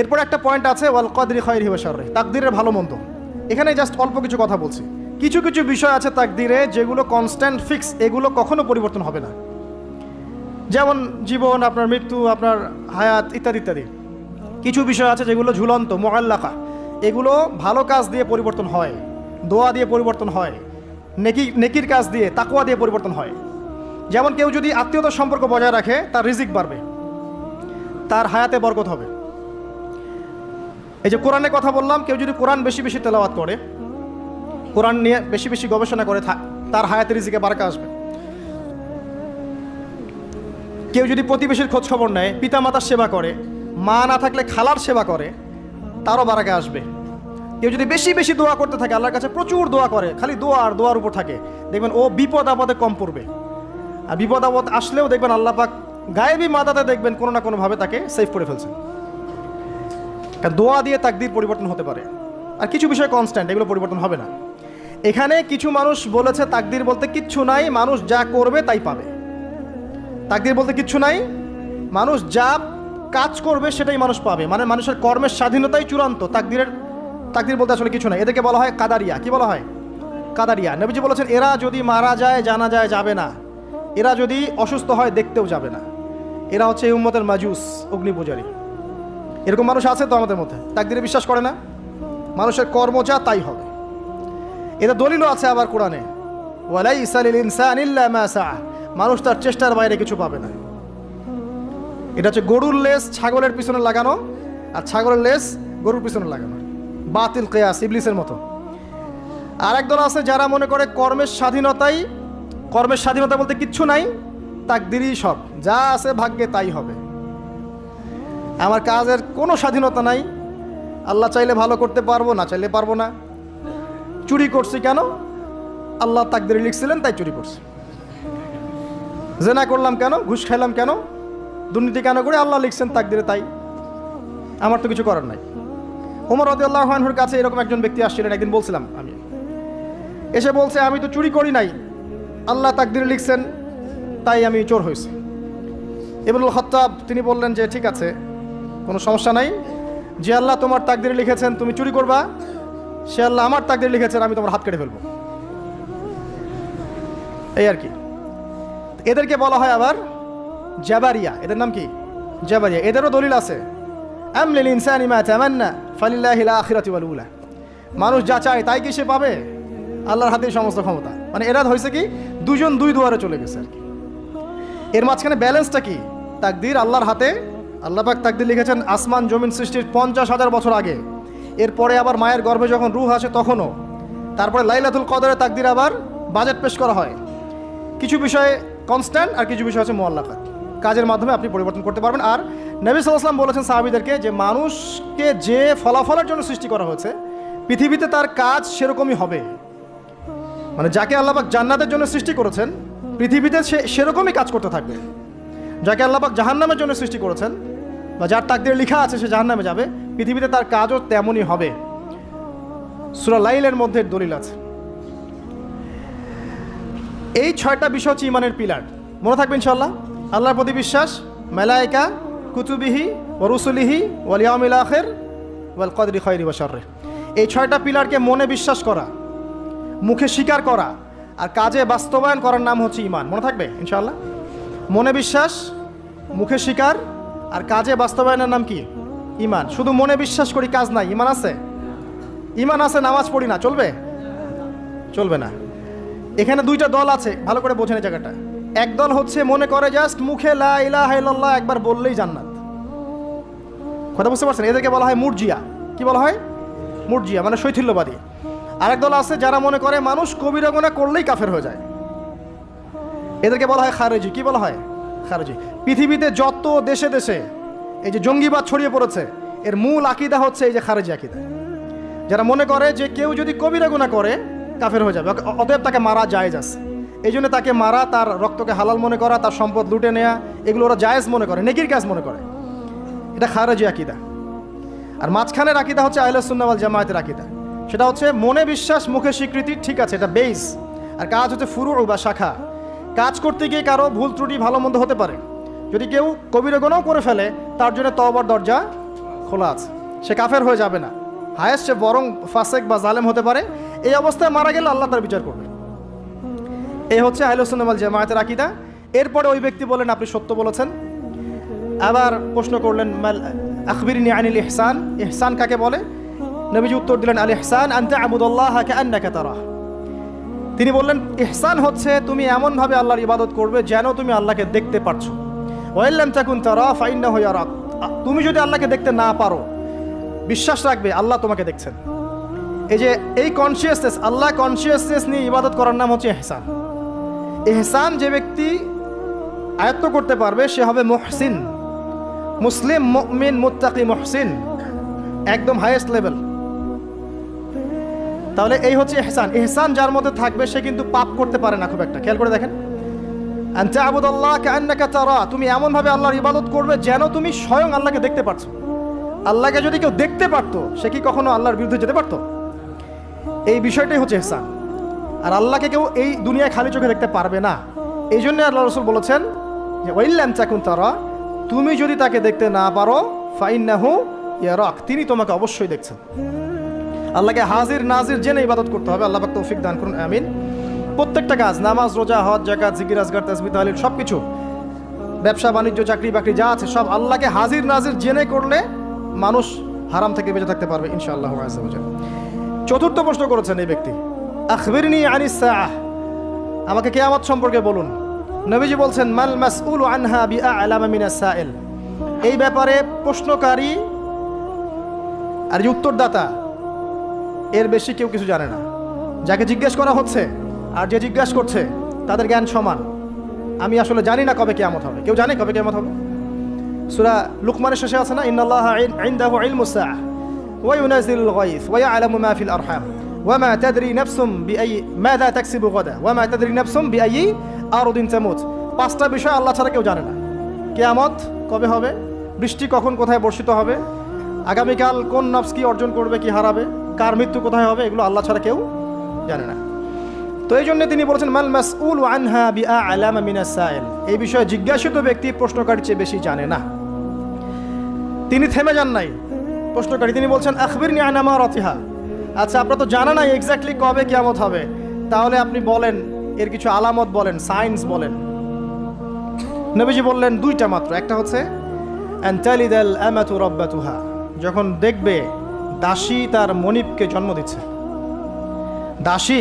এরপর একটা পয়েন্ট আছে, ওয়াল কদরি খয়ের হিবাসরে তাকদিরের ভালো মন্দ। এখানে জাস্ট অল্প কিছু কথা বলছি। কিছু কিছু বিষয় আছে তাকদিরে যেগুলো কনস্ট্যান্ট ফিক্স এগুলো কখনো পরিবর্তন হবে না। যেমন জীবন, আপনার মৃত্যু, আপনার হায়াত ইত্যাদি ইত্যাদি। কিছু বিষয় আছে যেগুলো ঝুলন্ত মোয়াল্লাকা এগুলো ভালো কাজ দিয়ে পরিবর্তন হয়, দোয়া দিয়ে পরিবর্তন হয়, নেকি, নেকির কাজ দিয়ে তাকুয়া দিয়ে পরিবর্তন হয়। যেমন কেউ যদি আত্মীয়তার সম্পর্ক বজায় রাখে, তার রিজিক বাড়বে। তার হায়াতে বরকত হবে। এই যে কোরআনের কথা বললাম, কেউ যদি কোরআন বেশি বেশি তেলাওয়াত করে, কোরআন নিয়ে বেশি বেশি গবেষণা করে তার হায়াতে রিজিকে বারকা আসবে। কেউ যদি প্রতিবেশীর খোঁজ খবর নেয়, পিতামাতার সেবা করে, মা না থাকলে খালার সেবা করে, তারও বারাকে আসবে। কেউ যদি বেশি বেশি দোয়া করতে থাকে, আল্লাহর কাছে প্রচুর দোয়া করে, খালি দোয়া আর দোয়ার উপর থাকে, দেখবেন ও বিপদ আপদে কম পড়বে। আর বিপদ আপদ আসলেও দেখবেন আল্লাহ পাক গায়েবী মাদাতে দেখবেন কোনো না কোনোভাবে তাকে সেভ করে কারণ দোয়া দিয়ে তাকদির পরিবর্তন হতে পারে। আর কিছু বিষয় কনস্ট্যান্ট এগুলো পরিবর্তন হবে না। এখানে কিছু মানুষ বলেছে তাকদির বলতে কিচ্ছু নাই, মানুষ যা করবে তাই পাবে। তাকদির বলতে কিচ্ছু নাই, মানুষ যা কাজ করবে সেটাই মানুষ পাবে। মানে মানুষের কর্মের স্বাধীনতাই চূড়ান্ত। তাকদিরের, তাকদির বলতে আসলে কিছু নাই। এদেরকে বলা হয় কাদারিয়া। কি বলা হয়? কাদারিয়া। নবীজি বলেছেন, এরা যদি মারা যায়, জানা যায়, যাবে না। এরা যদি অসুস্থ হয়, দেখতেও যাবে না। এরা হচ্ছে উম্মতের মাজুস, অগ্নি পূজারী। এরকম মানুষ আছে তো আমাদের মধ্যে। তাকদিরে বিশ্বাস করে না? মানুষের কর্ম যা তাই হবে। এটা দলিলও আছে আবার কোরআনে। মানুষ তার চেষ্টার বাইরে কিছু পাবে না। এটা হচ্ছে গরুর লেস ছাগলের পিছনে লাগানো আর ছাগলের লেস গরুর পিছনে লাগানো। বাতিল কেয়াস, ইবলিসের মতো। আর একদল আছে যারা মনে করে কর্মের স্বাধীনতাই কর্মের স্বাধীনতা বলতে কিচ্ছু নাই, তাকদিরই সব। যা আছে ভাগ্যে তাই হবে। আমার কাজের কোনো স্বাধীনতা নাই। আল্লাহ চাইলে ভালো করতে পারব, না চাইলে পারব না। চুরি করছি কেন? আল্লাহ তাকদিরে লিখছিলেন, তাই চুরি করছি। জেনা করলাম কেন? ঘুষ খাইলাম কেন? দুর্নীতি কেন করে আল্লাহ লিখছেন তাকদিরে তাই। আমার তো কিছু করার নাই। ওমর রদি আল্লাহ হানহুর কাছে এরকম একজন ব্যক্তি আসছিলেন, একদিন বলছিলাম আমি। এসে বলছে, আমি তো চুরি করি নাই। আল্লাহ তাকদিরে লিখছেন, তাই আমি চোর হয়েছি। ইবনুল খত্তাব, তিনি বললেন যে, ঠিক আছে কোনো সমস্যা নাই। যে আল্লাহ তোমার তাকদিরে লিখেছেন, তুমি চুরি করবা। সে আল্লাহ আমার তাকদিরে লিখেছেন, আমি তোমার হাত কেটে ফেলব। এই আর কি। এদেরকে বলা হয় আবার জাবারিয়া। এদের নাম কি? জাবারিয়া। এদেরও দলিল আছে। মা মানুষ যা চায় তাই কি সে পাবে? আল্লাহর হাতেই সমস্ত ক্ষমতা। মানে এরা হয়েছে কি? দুজন দুই দুয়ারে চলে গেছে আর কি। এর মাঝখানে ব্যালেন্সটা কি? তাকদির আল্লাহর হাতে আল্লাহ পাক তাকদির লিখেছেন, আসমান জমিন সৃষ্টির পঞ্চাশ হাজার বছর আগে। এরপরে আবার মায়ের গর্ভে যখন রুহ আসে তখনও। তারপরে লাইলাতুল কদরে তাকদির আবার বাজেট পেশ করা হয়। কিছু বিষয়ে কনস্ট্যান্ট আর কিছু বিষয় হচ্ছে মোয়াল্লাকাত কাজের মাধ্যমে আপনি পরিবর্তন করতে পারবেন। আর নবী সাল্লাম বলেছেন সাহাবিদেরকে যে, মানুষকে যে ফলাফলের জন্য সৃষ্টি করা হয়েছে, পৃথিবীতে তার কাজ সেরকমই হবে। মানে যাকে আল্লাহবাক জান্নাতের জন্য সৃষ্টি করেছেন, পৃথিবীতে সে সেরকমই কাজ করতে থাকবে। যাকে আল্লাহবাক জাহান্নামের জন্য সৃষ্টি করেছেন বা যার তাকদের লেখা আছে সে জাহান্নামে যাবে। পৃথিবীতে তার কাজও তেমনই হবে। সুরা লাইলের মধ্যে দলিল আছে। এই ছয়টা বিষয় হচ্ছে ইমানের পিলার। মনে থাকবে ইনশাল্লাহ আল্লাহর প্রতি বিশ্বাস, মেলায়িকা, কুতুবিহি ও রুসুলিহি ওয়ালিয়ামিল আখের, ওয়াল কদরি খয়রি ওয়াশারে এই ছয়টা পিলারকে মনে বিশ্বাস করা, মুখে স্বীকার করা, আর কাজে বাস্তবায়ন করার নাম হচ্ছে ইমান। মনে থাকবে ইনশাল্লাহ মনে বিশ্বাস, মুখে স্বীকার আর কাজে বাস্তবায়নের নাম কি? ইমান শুধু মনে বিশ্বাস করি কাজ নাই। ইমান আছে? ইমান আছে, নামাজ পড়ি না। চলবে? চলবে না। এখানে দুইটা দল আছে। ভালো করে বোঝেন জায়গাটা। এক দল হচ্ছে মনে করে জাস্ট মুখে লা একবার বললেই জান্নাত। কথা বুঝতে পারছেন? এদেরকে বলা হয় মুরজিয়া। কি বলা হয়? মুরজিয়া মানে শৈথিল্যবাদী। আরেক দল আছে যারা মনে করে মানুষ কবিরা করলেই কাফের হয়ে যায়। এদেরকে বলা হয় খারেজি। কি বলা হয়? খারেজি, পৃথিবীতে যত দেশে দেশে এই যে জঙ্গিবাদ ছড়িয়ে পড়েছে, এর মূল আকিদা হচ্ছে এই যে খারেজি আকিদা। যারা মনে করে যে কেউ যদি কবিরা গুণা করে, কাফের হয়ে যাবে অতএব তাকে মারা জায়েজ আছে। এই জন্য তাকে মারা, তার রক্তকে হালাল মনে করা, তার সম্পদ লুটে নেয়া, এগুলো ওরা জায়েজ মনে করে, নেকির কাজ মনে করে। এটা খারেজি আকিদা। আর মাঝখানের আকিদা হচ্ছে আহলসুন্নাওয়াল জামায়াতের আকিদা। সেটা হচ্ছে মনে বিশ্বাস, মুখে স্বীকৃতি, ঠিক আছে, এটা বেস আর কাজ হচ্ছে ফুরু বা শাখা। কাজ করতে গিয়ে কারও ভুল ত্রুটি, ভালো মন্দ হতে পারে। যদি কেউ কবির গুণাও করে ফেলে, তার জন্য তবার দরজা খোলা আছে। সে কাফের হয়ে যাবে না। হায়েস্ট সে বরং ফাসেক বা জালেম হতে পারে। এই অবস্থায় মারা গেলে আল্লাহ তার বিচার করবে এই হচ্ছে আহলুসুন্নামাল জামায়াতের আকিদা। এরপরে ওই ব্যক্তি বলেন, আপনি সত্য বলেছেন। আবার প্রশ্ন করলেন আখবিরিনি আনিল ইহসান? ইহসান কাকে বলে? নবীজি উত্তর দিলেন, আল ইহসান আনতে আবুদুল্লাহ কে আন্নাকে তারা তিনি বললেন, ইহসান হচ্ছে, তুমি এমনভাবে আল্লাহর ইবাদত করবে যেন তুমি আল্লাহকে দেখতে পারছ। ওয়াইল্লাম তাকুন তারা ফাইন্না হইয়া রাত তুমি যদি আল্লাহকে দেখতে না পারো, বিশ্বাস রাখবে, আল্লাহ তোমাকে দেখছেন। এই যে, এই কনসিয়াসনেস আল্লাহ কনসিয়াসনেস নিয়ে ইবাদত করার নাম হচ্ছে এহসান এহসান যে ব্যক্তি আয়ত্ত করতে পারবে, সে হবে মহসিন। মুসলিম মুমিন, মুত্তাকি মহসিন। একদম হাইয়েস্ট লেভেল তাহলে এই হচ্ছে এহসান এহসান যার মধ্যে থাকবে, সে কিন্তু পাপ করতে পারে না খুব একটা। খেয়াল করে দেখেন। তুমি এমনভাবে আল্লাহর ইবাদত করবে যেন তুমি স্বয়ং আল্লাহকে দেখতে পারছ। আল্লাহকে যদি কেউ দেখতে পারতো, সে কি কখনো আল্লাহর বিরুদ্ধে যেতে পারতো? এই বিষয়টাই হচ্ছে এহসান আর আল্লাহকে কেউ এই দুনিয়ায় খালি চোখে দেখতে পারবে না। এই জন্য আল্লাহ রসুল বলেছেন যে ওয়াইল্লাম চাকুন তারা, তুমি যদি তাকে দেখতে না পারো, ফাইন্নাহু ইয়ারাক। তিনি তোমাকে অবশ্যই দেখছেন। আল্লাহকে হাজির, নাজির জেনে ইবাদত করতে হবে। আল্লাহ পাক তৌফিক দান করুন, আমিন। প্রত্যেকটা কাজ, নামাজ, রোজা, হজ জাকাত জিকির আজগার তাসবিহ, তাহলিল সব কিছু ব্যবসা, বাণিজ্য, চাকরি, বাকরি যা আছে, সব আল্লাহকে হাজির, নাজির জেনে করলে মানুষ হারাম থেকে বেঁচে থাকতে পারবে, ইনশাআল্লাহ চতুর্থ প্রশ্ন করেছেন এই ব্যক্তি, আখবিরনি আনিস আমাকে কিয়ামত সম্পর্কে বলুন। নবীজি বলছেন, মাল মাসউল আনহা মিনাস সাইল এই ব্যাপারে প্রশ্নকারী আর উত্তরদাতা এর বেশি কেউ কিছু জানে না। যাকে জিজ্ঞেস করা হচ্ছে আর যে জিজ্ঞেস করছে, তাদের জ্ঞান সমান। আমি আসলে জানি না কবে কেয়ামত হবে। কেউ জানে কবে কেয়ামত হবে? সুরা লুকমানের শেষে আছে না, ইন্নাল্লাহ ইনদাহু ইলমুস ওয়া ইউনাজিলুল গায়থ ওয়া ইয়ালামু মা ফিল আরহাম, ওয়া মা তাদরি নাফসুম বিআই, মাযা তাকসিবু গাদা, ওয়া মা তাদরি নাফসুম বিআই আরদিন তামুত। পাঁচটা বিষয় আল্লাহ ছাড়া কেউ জানে না। কেয়ামত কবে হবে? বৃষ্টি কখন কোথায় বর্ষিত হবে? আগামীকাল কোন নফস কি অর্জন করবে, কি হারাবে? কার মৃত্যু কোথায় হবে এগুলো আল্লাহ ছাড়া কেউ জানে না। তো এই জন্য তিনি বলেছেন, মাল মাসউল আনহা বিআ আলামা মিনাস সাইল। এই বিষয়ে জিজ্ঞাসিত ব্যক্তি প্রশ্নকারী চেয়ে বেশি জানে না। তিনি থেমে যান নাই। প্রশ্নকারী, তিনি বলছেন, আখবিরনি আনামা রতিহা আচ্ছা আপনার তো জানা নাই এক্স্যাক্টলি কবে কিয়ামত হবে। তাহলে আপনি বলেন, এর কিছু আলামত বলেন সায়েন্স বলেন। নবীজি বললেন, দুইটা মাত্র। একটা হচ্ছে অ্যান্টালিদাল আমাতু রব্বাতুহা। যখন দেখবে দাসী তার মনিবকে জন্ম দিচ্ছে। দাসী